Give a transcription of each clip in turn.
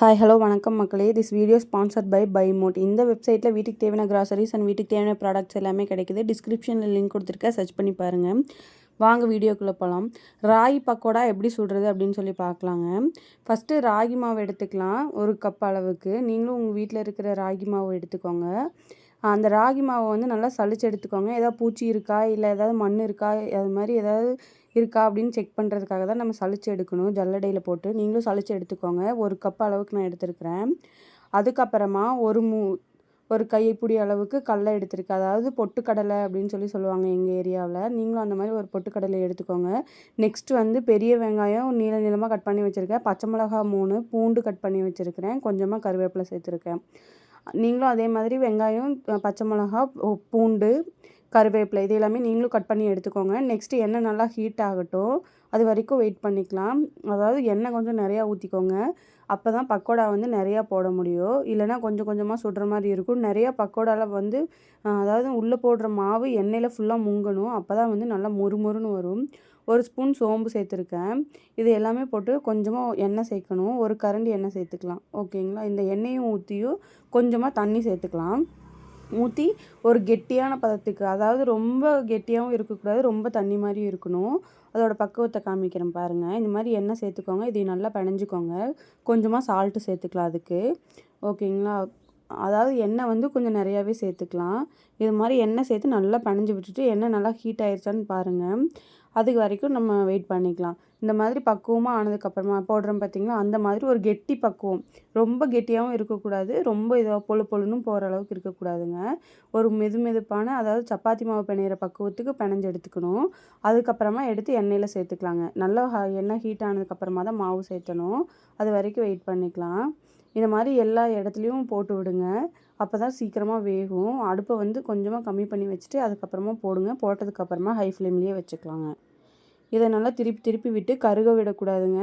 Hi hello வணக்கம் மக்களே. This video sponsored by by mode இந்த வெப்சைட்டில் வீட்டுக்கு தேவையான கிராசரிஸ் அண்ட் வீட்டுக்கு தேவையான ப்ராடக்ட்ஸ் எல்லாமே கிடைக்குது. டிஸ்கிரிப்ஷனில் லிங்க் கொடுத்துருக்கேன் சர்ச் பண்ணி பாருங்கள் வாங்க வீடியோக்குள்ளே போகலாம் ராகி பக்கோடா எப்படி சுடுறது அப்படின்னு சொல்லி பார்க்கலாங்க. ஃபஸ்ட்டு ராகி மாவு எடுத்துக்கலாம். ஒரு கப் அளவுக்கு. நீங்களும் உங்கள் வீட்டில் இருக்கிற ராகி மாவு எடுத்துக்கோங்க. அந்த ராகி மாவை வந்து நல்லா சளிச்சு எடுத்துக்கோங்க. ஏதாவது பூச்சி இருக்கா? இல்லை ஏதாவது மண் இருக்கா? அது மாதிரி ஏதாவது இருக்கா அப்படின்னு செக் பண்ணுறதுக்காக தான் நம்ம சளிச்சு எடுக்கணும். ஜல்லடையில் போட்டு நீங்களும் சளிச்சு எடுத்துக்கோங்க. ஒரு கப் அளவுக்கு நான் எடுத்துருக்கிறேன். அதுக்கப்புறமா ஒரு மூ ஒரு கைப்பிடி அளவுக்கு கடலை எடுத்துருக்கேன். அதாவது பொட்டுக்கடலை அப்படின்னு சொல்லி சொல்லுவாங்க எங்கள் ஏரியாவில். நீங்களும் அந்த மாதிரி ஒரு பொட்டுக்கடலை எடுத்துக்கோங்க. நெக்ஸ்ட் வந்து பெரிய வெங்காயம் நீள நீளமாக கட் பண்ணி வச்சுருக்கேன். பச்சை மிளகா மூணு பூண்டு கட் பண்ணி வச்சுருக்கிறேன். கொஞ்சமாக கருவேப்பிலை சேர்த்துருக்கேன். நீங்களும் அதே மாதிரி வெங்காயம் பச்சை மிளகா பூண்டு கருவேப்பிலை இது எல்லாமே நீங்களும் கட் பண்ணி எடுத்துக்கோங்க. நெக்ஸ்ட்டு எண்ணெய் நல்லா ஹீட் ஆகட்டும். அது வரைக்கும் வெயிட் பண்ணிக்கலாம். அதாவது எண்ணெய் கொஞ்சம் நிறையா ஊற்றிக்கோங்க அப்போ தான் பக்கோடா வந்து நிறையா போட முடியும். இல்லைனா கொஞ்சம் கொஞ்சமாக சுடுற மாதிரி இருக்கும். நிறையா பக்கோடாவில் வந்து அதாவது உள்ளே போடுற மாவு எண்ணெயில் ஃபுல்லாக முங்கணும். அப்போ தான் வந்து நல்லா மொறுமொறுன்னு வரும். ஒரு ஸ்பூன் சோம்பு சேர்த்துருக்கேன். இது எல்லாமே போட்டு கொஞ்சமாக எண்ணெய் சேர்க்கணும். ஒரு கரண்டி எண்ணெய் சேர்த்துக்கலாம். ஓகேங்களா? இந்த எண்ணெயும் ஊற்றியும் கொஞ்சமாக தண்ணி சேர்த்துக்கலாம். ஊற்றி ஒரு கெட்டியான பதத்துக்கு அதாவது ரொம்ப கெட்டியாகவும் இருக்கக்கூடாது ரொம்ப தண்ணி மாதிரியும் இருக்கணும். அதோட பக்குவத்தை காமிக்கிறேன் பாருங்கள் இந்த மாதிரி எண்ணெய் சேர்த்துக்கோங்க. இதையும் நல்லா பிணைஞ்சிக்கோங்க. கொஞ்சமாக சால்ட்டு சேர்த்துக்கலாம் அதுக்கு. ஓகேங்களா? அதாவது எண்ணெய் வந்து கொஞ்சம் நிறையாவே சேர்த்துக்கலாம். இது மாதிரி எண்ணெய் சேர்த்து நல்லா பனைஞ்சு விட்டுட்டு எண்ணெய் நல்லா ஹீட் ஆயிடுச்சான்னு பாருங்கள் அதுக்கு வரைக்கும் நம்ம வெயிட் பண்ணிக்கலாம். இந்த மாதிரி பக்குவமாக ஆனதுக்கப்புறமா போடுறோம் பார்த்திங்களா அந்த மாதிரி ஒரு கெட்டி பக்குவம். ரொம்ப கெட்டியாகவும் இருக்கக்கூடாது. ரொம்ப இதாக பொழு பொழுன்னு போகிற அளவுக்கு இருக்கக்கூடாதுங்க. ஒரு மெது மெதுப்பான அதாவது சப்பாத்தி மாவு பிணையிற பக்குவத்துக்கு பிணைஞ்சு எடுத்துக்கணும். அதுக்கப்புறமா எடுத்து எண்ணெயில் சேர்த்துக்கலாங்க. நல்லா எண்ணெய் ஹீட் ஆனதுக்கப்புறமா தான் மாவு சேர்த்தணும். அது வரைக்கும் வெயிட் பண்ணிக்கலாம். இந்த மாதிரி எல்லா இடத்துலையும் போட்டு விடுங்க. அப்போ தான் சீக்கிரமாக வேகும். அடுப்பை வந்து கொஞ்சமாக கம்மி பண்ணி வச்சுட்டு அதுக்கப்புறமா போடுங்க. போட்டதுக்கப்புறமா ஹை ஃப்ளேம்லேயே வச்சுக்கலாங்க. இதை நல்லா திருப்பி திருப்பி விட்டு கருக விடக்கூடாதுங்க.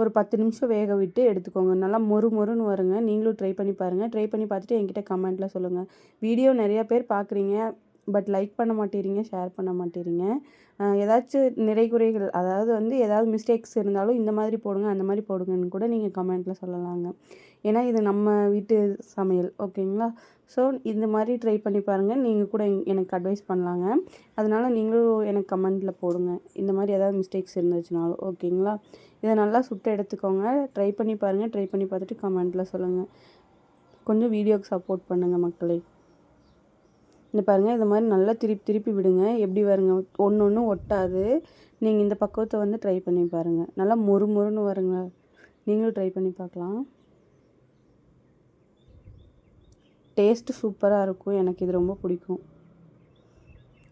ஒரு பத்து நிமிஷம் வேக விட்டு எடுத்துக்கோங்க. நல்லா மொறு மொறுன்னு வருங்க. நீங்களும் ட்ரை பண்ணி பாருங்கள் ட்ரை பண்ணி பார்த்துட்டு என்கிட்ட கமெண்ட்டில் சொல்லுங்கள் வீடியோ நிறையா பேர் பார்க்குறீங்க. பட் லைக் பண்ண மாட்டேறீங்க ஷேர் பண்ண மாட்டேறீங்க. ஏதாச்சும் நிறை குறைகள் அதாவது வந்து ஏதாவது மிஸ்டேக்ஸ் இருந்தாலும் இந்த மாதிரி போடுங்க அந்த மாதிரி போடுங்கன்னு கூட நீங்கள் கமெண்ட்டில் சொல்லலாங்க. ஏன்னா இது நம்ம வீட்டு சமையல் ஓகேங்களா? ஸோ இந்த மாதிரி ட்ரை பண்ணி பாருங்கள் நீங்கள் கூட எனக்கு அட்வைஸ் பண்ணலாங்க. அதனால் நீங்களும் எனக்கு கமெண்ட்டில் போடுங்க. இந்த மாதிரி ஏதாவது மிஸ்டேக்ஸ் இருந்துச்சுனாலும் ஓகேங்களா? இதை நல்லா சுட்டு எடுத்துக்கோங்க. ட்ரை பண்ணி பாருங்கள் ட்ரை பண்ணி பார்த்துட்டு கமெண்ட்டில் சொல்லுங்கள் கொஞ்சம் வீடியோக்கு சப்போர்ட் பண்ணுங்கள் மக்களே. இந்த பாருங்கள் இது மாதிரி நல்லா திருப்பி திருப்பி விடுங்க. எப்படி வருங்க? ஒன்று ஒன்று ஒட்டாது. நீங்கள் இந்த பக்குவத்தை வந்து ட்ரை பண்ணி பாருங்கள் நல்லா மொறு மொறுன்னு வருங்க. நீங்களும் ட்ரை பண்ணி பார்க்கலாம். டேஸ்ட்டு சூப்பராக இருக்கும். எனக்கு இது ரொம்ப பிடிக்கும்.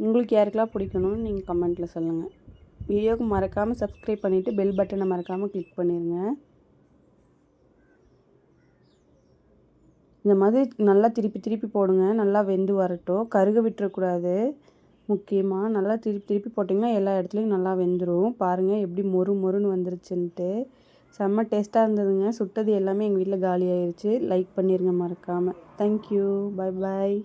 உங்களுக்கு யாருக்கெல்லாம் பிடிக்கணும்னு நீங்கள் கமெண்ட்டில் சொல்லுங்கள் வீடியோவுக்கு மறக்காமல் சப்ஸ்கிரைப் பண்ணிவிட்டு பெல் பட்டனை மறக்காமல் கிளிக் பண்ணிடுங்க இந்த மாதிரி நல்லா திருப்பி திருப்பி போடுங்க. நல்லா வெந்து வரட்டும். கருக விட்டுறக்கூடாது. முக்கியமாக நல்லா திருப்பி திருப்பி போட்டிங்கன்னா எல்லா இடத்துலையும் நல்லா வெந்துடும் பாருங்கள் எப்படி மொறு மொறுன்னு வந்துருச்சுன்ட்டு. செம்ம டேஸ்ட்டாக இருந்ததுங்க. சுட்டது எல்லாமே எங்கள் வீட்டில் காலி ஆயிடுச்சு லைக் பண்ணிடுங்க மறக்காமல் தேங்க்யூ பாய் பாய்